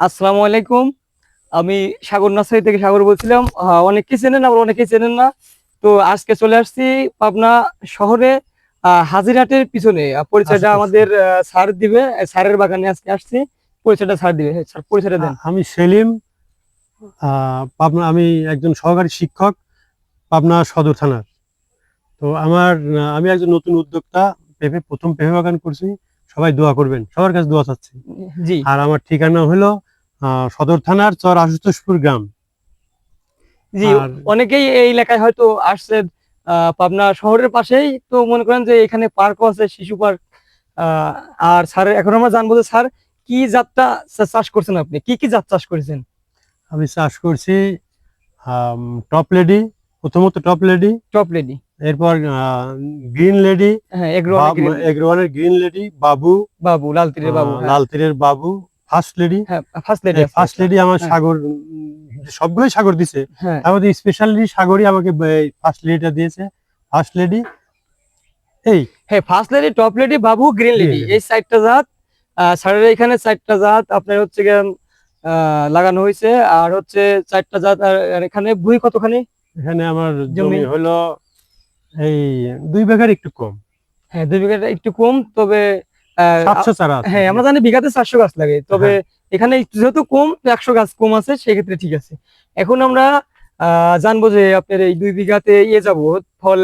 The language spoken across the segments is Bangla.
আসসালামু আলাইকুম। আমি সাগর নার্সারি থেকে সাগর বলছিলাম। আহ, অনেকেই চেনেন আবার অনেকেই চেনেন না। তো আজকে চলে আসছি পাবনা শহরে হাজিরহাটের পিছনে। পরিচয়টা আচ্ছা, আচ্ছা। আমাদের স্যার দিবে। আহ, স্যারের বাগানে আজকে আসছি। পরিচয়টা স্যার দিবে। হ্যাঁ, স্যার পরিচয়টা দেন। আমি সেলিম। পাবনা আমি একজন সহকারী শিক্ষক পাবনা সদর থানার। তো আমার আমি একজন নতুন উদ্যোক্তা। পেঁপে প্রথম পেঁপে বাগান করছি। সবাই দোয়া করবেন। সবার কাছে দোয়া চাচ্ছি। জি। আর আমার ঠিকানা হলো সদর থানার চর আশুতোষপুর গ্রাম। জি অনেকেই এই এলাকায় হয়তো আসছে পাবনা শহরের পাশেই। তো মনে করেন যে এখানে পার্কও আছে শিশু পার্ক। আর স্যার এখন আমরা জানব যে স্যার কি জাতটা চাষ করছেন আপনি? কি কি জাত চাষ করেছেন? আমি চাষ করছি টপ লেডি প্রথমত টপ লেডি। Top lady. এরপর গ্রিন লেডি হ্যাঁ এগ্রো এগ্রোয়ানের গ্রিন লেডি বাবু। বাবু লাল তীরের বাবু লাল তীরের বাবু ফার্স্ট লেডি হ্যাঁ ফার্স্ট লেডি ফার্স্ট লেডি আমার হ্যাঁ। সাগর সবগুলোই সাগর দিছে। হ্যাঁ। তার মধ্যে স্পেশালি সাগরই আমাকে ফার্স্ট লেডিটা দিয়েছে। ফার্স্ট লেডি এই। হ্যাঁ ফার্স্ট লেডি টপ লেডি বাবু গ্রিন লেডি এই সাইডটা জাত স্যারের এখানে চারটা জাত আপনার হচ্ছে গিয়ে লাগানো হয়েছে। আর হচ্ছে চারটা জাত আর এখানে ভুই কতখানি? এখানে আমার জমি? জমি হলো এই দুই বিঘার একটু কম। হ্যাঁ দুই বিঘাটা একটু কম তবে হ্যাঁ আমরা জানি বিঘাতে চারশো গাছ লাগে। তবে এখানে যেহেতু কম একশো গাছ কম আছে সেক্ষেত্রে ঠিক আছে। এখন আমরা জানব যে আপনার এই দুই বিঘাতে ইয়ে যাব ফল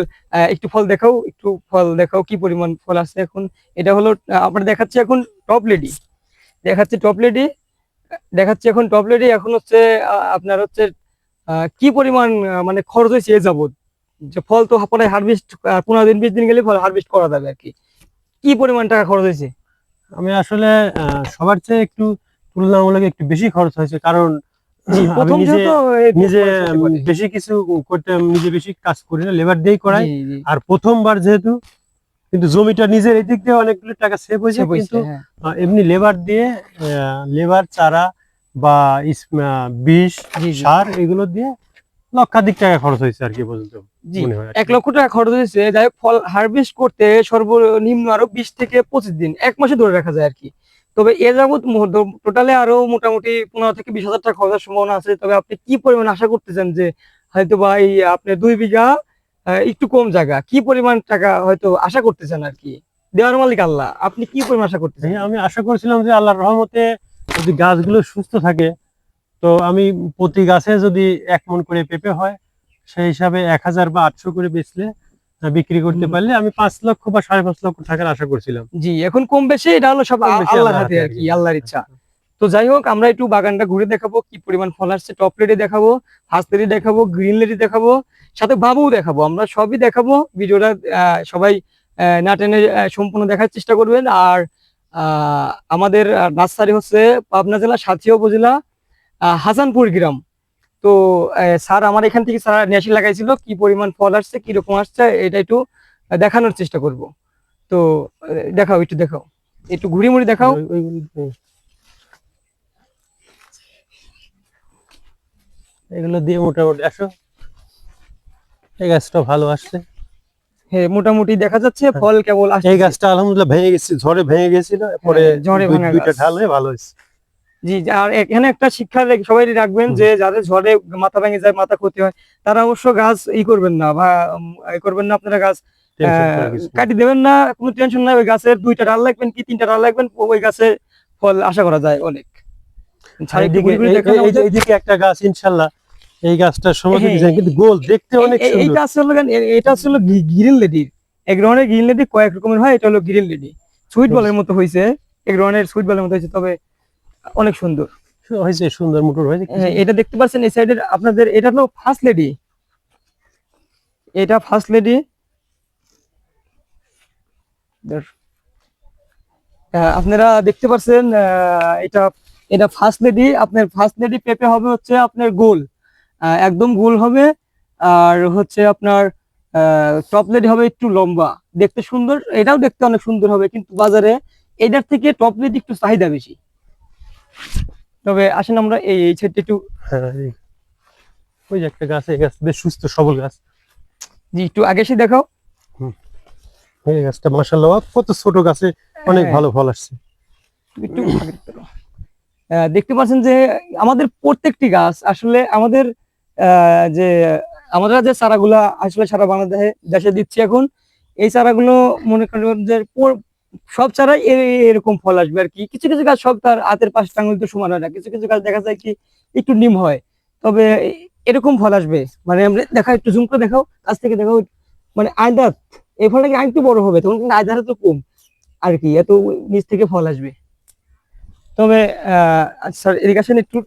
একটু ফল দেখাও একটু ফল দেখাও কি পরিমাণ ফল আছে এখন? এটা হলো আমরা দেখাচ্ছি এখন টপ লেডি। দেখাচ্ছি টপ লেডি দেখাচ্ছি এখন টপ লেডি এখন হচ্ছে আপনার হচ্ছে আহ, কি পরিমাণ মানে খরচ হয়েছে এ যাবত যে ফল তো পরে হারভেস্ট পনেরো দিন বিশ দিন গেলে ফল হারভেস্ট করা যাবে আর কি। কি পরিমাণ টাকা খরচ হয়েছে আমি আসলে সবার চেয়ে একটু তুলনামূলক একটু বেশি খরচ হয়েছে কারণ নিজে এই। বেশি কিছু করতে নিজে বেশি কাজ করি না লেবার দিয়েই করাই। আর প্রথমবার যেহেতু কিন্তু জমিটা নিজের এদিক দিয়ে অনেকগুলো টাকা সেভ হয়েছে কিন্তু হ্যাঁ। এমনি লেবার দিয়ে লেবার চারা বা বিষ। সার এগুলো দিয়ে লক্ষাধিক টাকা খরচ হয়েছে আর কি পর্যন্ত জি, আর এক লক্ষ টাকা খরচ হয়েছে। যাই হোক ফল হারভেস্ট করতে সর্বনিম্ন আরও বিশ থেকে পঁচিশ দিন এক মাসে ধরে রাখা যায় আর কি। তবে এ যাবৎ টোটালে আরও মোটামুটি পনেরো থেকে বিশ হাজার টাকা খরচের সম্ভাবনা আছে। তবে আপনি কি পরিমাণ আশা করতেছেন যে হয়তো বা এই আপনি দুই বিঘা একটু কম জায়গা কি পরিমাণ টাকা হয়তো আশা করতেছেন আর কি? দেওয়ার মালিক আল্লাহ আপনি কি পরিমাণ আশা করতেছেন? আমি আশা করছিলাম যে আল্লাহর রহমতে যদি গাছগুলো সুস্থ থাকে তো আমি প্রতি গাছে যদি এক মন করে পেঁপে হয় সেই হিসাবে এক হাজার বা আটশো করে বেচলে বিক্রি করতে পারলে আমি পাঁচ লক্ষ বা সাড়ে পাঁচ লক্ষ টাকার আশা করছিলাম। জি এখন কম বেশি এটা হলো সব আল্লাহর আল্লাহর হাতে আর কি। আল্লাহর ইচ্ছা। তো যাই হোক আমরা একটু বাগানটা ঘুরে দেখাবো কি পরিমাণ ফল আসছে টপ লেডি দেখাবো ফার্স্ট লেডি দেখাবো গ্রিন লেডি দেখাবো সাথে বাবুও দেখাবো। আমরা সবই দেখাবো ভিডিওটা আহ, সবাই আহ, না টেনে সম্পূর্ণ দেখার চেষ্টা করবেন। আর আহ, আমাদের নার্সারি হচ্ছে পাবনা জেলা সাথিয়া উপজেলা হাসানপুর গ্রাম। তো স্যার আমার এখান থেকে স্যার নেশি লাগাইছিল কি পরিমাণ ফল আসছে কীরকম আসছে এটা একটু দেখানোর চেষ্টা করব। তো দেখাও একটু দেখাও। একটু ঘুরি মুড়ি দেখাও এগুলো দিয়ে মোটামুটি আসো। এই গাছটা ভালো আসছে। হ্যাঁ মোটামুটি দেখা যাচ্ছে ফল কেবল আসছে। এই গাছটা আলহামদুলিল্লাহ ভেঙে গেছে ঝড়ে ভেঙে গেছিল পরে হ্যাঁ, ঝড়ে ভাঙা দুইটা ঢাল হয়ে ভালো হয়েছে। জি আর এখানে একটা শিক্ষা সবাই রাখবেন যে যাদের ঝড়ে মাথা ভেঙে যায় মাথা ক্ষতি হয় তারা অবশ্য গাছ ই করবেন না বা ই করবেন না আপনারা গাছ কাটি দেবেন না কোনো টেনশন নাই ওই গাছের দুইটা ডাল লাগবেন কি তিনটা ডাল লাগবেন ওই গাছে ফল আশা করা যায় অনেক। এইদিকে- একটা গাছ ইনশাল্লাহ এই সমস্ত হ্যাঁ, কিন্তু গোল দেখতে অনেক এই- এ- এটা গ্রিন লেডির এক ধরনের গ্রিন লেডি কয়েক রকমের হয় এটা হলো গ্রিন লেডি। সুইট বলের মতো হয়েছে এক ধরনের সুইট বলের মতো হয়েছে তবে অনেক সুন্দর। হয়েছে সুন্দর মোটর হয়েছে হ্যাঁ, এটা দেখতে পাচ্ছেন এই সাইডের আপনাদের এটা হলো ফার্স্ট লেডি এটা ফার্স্ট লেডি আপনারা দেখতে পাচ্ছেন এটা এটা ফার্স্ট লেডি আপনার ফার্স্ট লেডি পেপে হবে হচ্ছে আপনার গোল। আহ, একদম গোল হবে। আর হচ্ছে আপনার টপ লেডি হবে একটু লম্বা। দেখতে সুন্দর এটাও দেখতে অনেক সুন্দর হবে কিন্তু বাজারে এটার থেকে টপ লেডি একটু চাহিদা বেশি। তবে আসেন আমরা এই এই সাইডটা একটু হ্যাঁ, ওই যে একটা গাছ এই গাছ বেশ সুস্থ সবল গাছ। জি একটু আগে এসে দেখাও। এই গাছটা মাসাল্লাহ কত ছোট গাছে অনেক হ্যাঁ। ভালো ফল আসছে। একটু দেখতে পাচ্ছেন যে আমাদের প্রত্যেকটি গাছ আসলে আমাদের আহ, যে আমরা যে চারাগুলা আসলে সারা বাংলাদেশে দেশে দিচ্ছি এখন এই চারাগুলো মনে করেন যে সব এ- এরকম ফল আসবে আর কি। কিছু কিছু গাছ সব তার হাতের পাঁচটা আঙুল তো সমান হয় না। কিছু কিছু গাছ দেখা যায় কি একটু নিম হয়। তবে এরকম ফল আসবে। মানে দেখা একটু জুম দেখাও, কাছ থেকে দেখাও। মানে আয়দাত, এই ফলটা কি আরেকটু বড় হবে? তখন কিন্তু আয়দারে তো কম। আর কি, এত নিচ থেকে ফল আসবে। তবে, আহ স্যার, এদিকে আসেন একটু।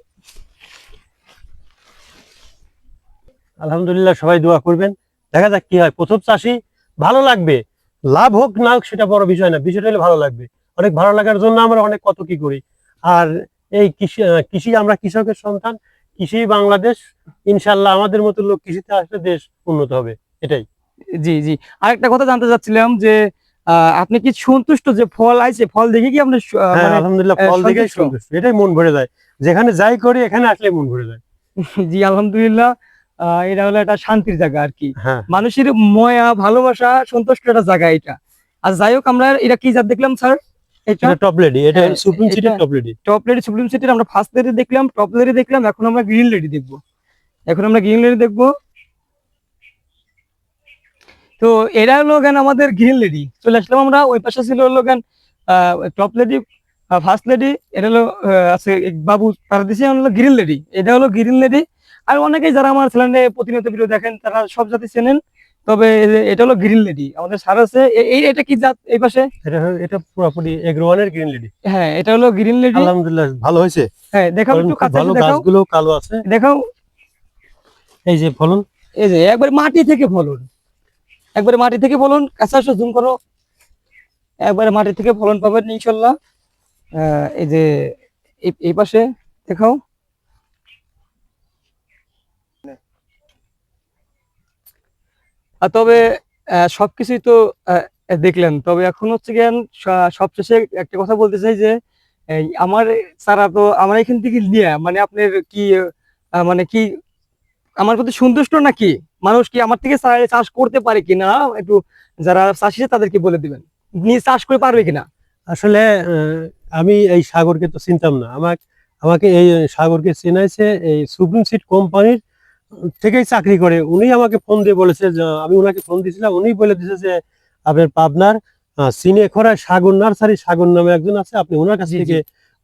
আলহামদুলিল্লাহ, সবাই দোয়া করবেন। দেখা যাক কি হয়। প্রথম চাষি ভালো লাগবে। লাভ হোক না হোক সেটা বড় বিষয় না। বিষয়টা হলে ভালো লাগবে। অনেক ভালো লাগার জন্য আমরা অনেক কত কি করি। আর এই কৃষি কৃষি আমরা কৃষকের সন্তান। কৃষি বাংলাদেশ ইনশাল্লাহ আমাদের মতো লোক কৃষিতে আসলে দেশ উন্নত হবে। এটাই। জি জি। আরেকটা কথা জানতে চাচ্ছিলাম যে আহ, আপনি কি সন্তুষ্ট যে ফল আইছে? ফল দেখে কি আপনি হ্যাঁ মানে আলহামদুলিল্লাহ ফল দেখে সন্তুষ্ট। এটাই মন ভরে যায়। যেখানে যাই করি এখানে আসলে মন ভরে যায়। জি আলহামদুলিল্লাহ। এটা হলো একটা শান্তির জায়গা আর কি। হ্যাঁ। মানুষের ময়া ভালোবাসা সন্তুষ্ট একটা জায়গা এটা। আর যাই হোক আমরা এটা কি জাত দেখলাম স্যার? এটা? টপ লেডি এটা সুপ্রিম সিটির top lady top lady supreme সিটির আমরা ফার্স্ট লেডি দেখলাম টপ লেডি দেখলাম এখন আমরা গ্রিন লেডি দেখব। এখন আমরা গ্রিন লেডি দেখব। তো এরা হলো গান আমাদের গ্রিন লেডি চলে আসলাম আমরা ওই পাশে ছিল হলো গান টপ লেডি ফার্স্ট লেডি এটা হলো আছে বাবু তারা দিছে হলো গ্রিন লেডি এটা হলো গ্রিন লেডি আর অনেকেই যারা আমার চ্যানেলে প্রতিনিয়ত ভিডিও দেখেন তারা সব জাতি চেনেন। তবে এটা হলো গ্রিন লেডি আমাদের সার আছে এই এটা কি জাত এই পাশে? এটা এটা পুরোপুরি এগ্রোয়ানের গ্রিন লেডি হ্যাঁ এটা হলো গ্রিন লেডি আলহামদুলিল্লাহ ভালো হয়েছে। হ্যাঁ দেখাও একটু কাছে ভালো গাছগুলো কালো আছে। দেখাও। এই যে ফলন। এই যে একবার মাটি থেকে ফলন। একবারে মাটি থেকে ফলন কাছে আসো জুম করো। একবারে মাটি থেকে ফলন পাবেন ইনশাল্লাহ। আহ, এই যে এই পাশে দেখাও। তবে সবকিছুই তো দেখলেন। তবে এখন হচ্ছে গিয়ে সবশেষে একটা কথা বলতে চাই যে আমার সারা তো আমার এখান থেকে নিয়ে মানে আপনার কি মানে কি আমার প্রতি সন্তুষ্ট নাকি? মানুষ কি আমার থেকে চাষ করতে পারে কিনা? একটু যারা চাষি তাদেরকে বলে দিবেন। নিয়ে চাষ করে পারবে কিনা? আসলে আমি এই সাগরকে তো চিনতাম না। আমাকে আমাকে এই সাগরকে চেনাইছে এই সুপ্রিম সিট কোম্পানির থেকেই চাকরি করে উনি আমাকে ফোন দিয়ে বলেছে আমি ওনাকে ফোন দিয়েছিলাম উনি বলে দিয়েছে যে আপনার পাবনার সিনে খরায় সাগর নার্সারি সাগর নামে একজন আছে আপনি ওনার কাছ। থেকে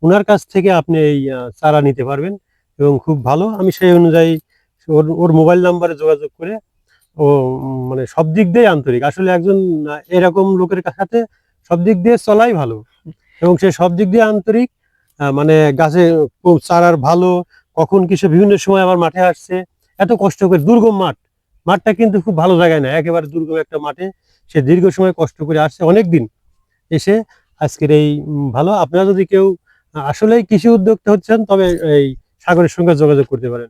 ওনার কাছ থেকে আপনি এই চারা নিতে পারবেন এবং খুব ভালো আমি সেই অনুযায়ী ওর ওর মোবাইল নাম্বারে যোগাযোগ করে ও মানে সব দিক দিয়ে আন্তরিক আসলে একজন এরকম লোকের সাথে সব দিক দিয়ে চলাই ভালো এবং সে সব দিক দিয়ে আন্তরিক মানে গাছে চারার ভালো কখন কিসে বিভিন্ন সময় আবার মাঠে আসছে এত কষ্ট করে দুর্গম মাঠ। মাঠটা কিন্তু খুব ভালো জায়গায় না একেবারে দুর্গম একটা মাঠে। সে দীর্ঘ সময় কষ্ট করে আসছে অনেক দিন এসে আজকের এই ভালো। আপনারা যদি কেউ আসলেই কৃষি উদ্যোক্তা হচ্ছেন, তবে এই সাগরের সঙ্গে যোগাযোগ করতে পারেন।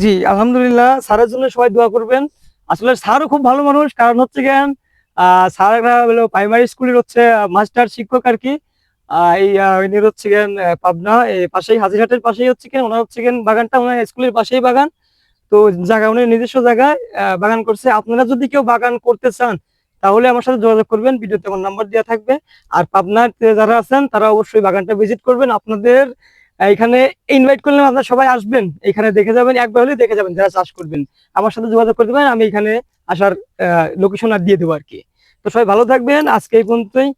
জি, আলহামদুলিল্লাহ। স্যারের জন্য সবাই দোয়া করবেন। আসলে স্যারও খুব ভালো মানুষ। কারণ হচ্ছে জ্ঞান স্যাররা হলো প্রাইমারি স্কুলের হচ্ছে মাস্টার শিক্ষক আর কি। এই ইনি হচ্ছে গেন পাবনা পাশেই, হাজিরহাটের পাশেই হচ্ছে কেন ওনার হচ্ছে গেন বাগানটা, ওনার স্কুলের পাশেই বাগান। তো জায়গা উনি নিজস্ব জায়গায় বাগান করছে। আপনারা যদি কেউ বাগান করতে চান, তাহলে আমার সাথে যোগাযোগ করবেন। ভিডিওতে আমার নাম্বার দেওয়া থাকবে। আর পাবনার যারা আছেন, তারা অবশ্যই বাগানটা ভিজিট করবেন। আপনাদের এখানে ইনভাইট করলে আপনারা সবাই আসবেন। এখানে দেখে যাবেন, একবার হলে দেখে যাবেন যারা চাষ করবেন। আমার সাথে যোগাযোগ করতে পারেন, আমি এখানে আসার লোকেশন আর দিয়ে দেবো আর কি। তো সবাই ভালো থাকবেন। আজকে এই পর্যন্তই।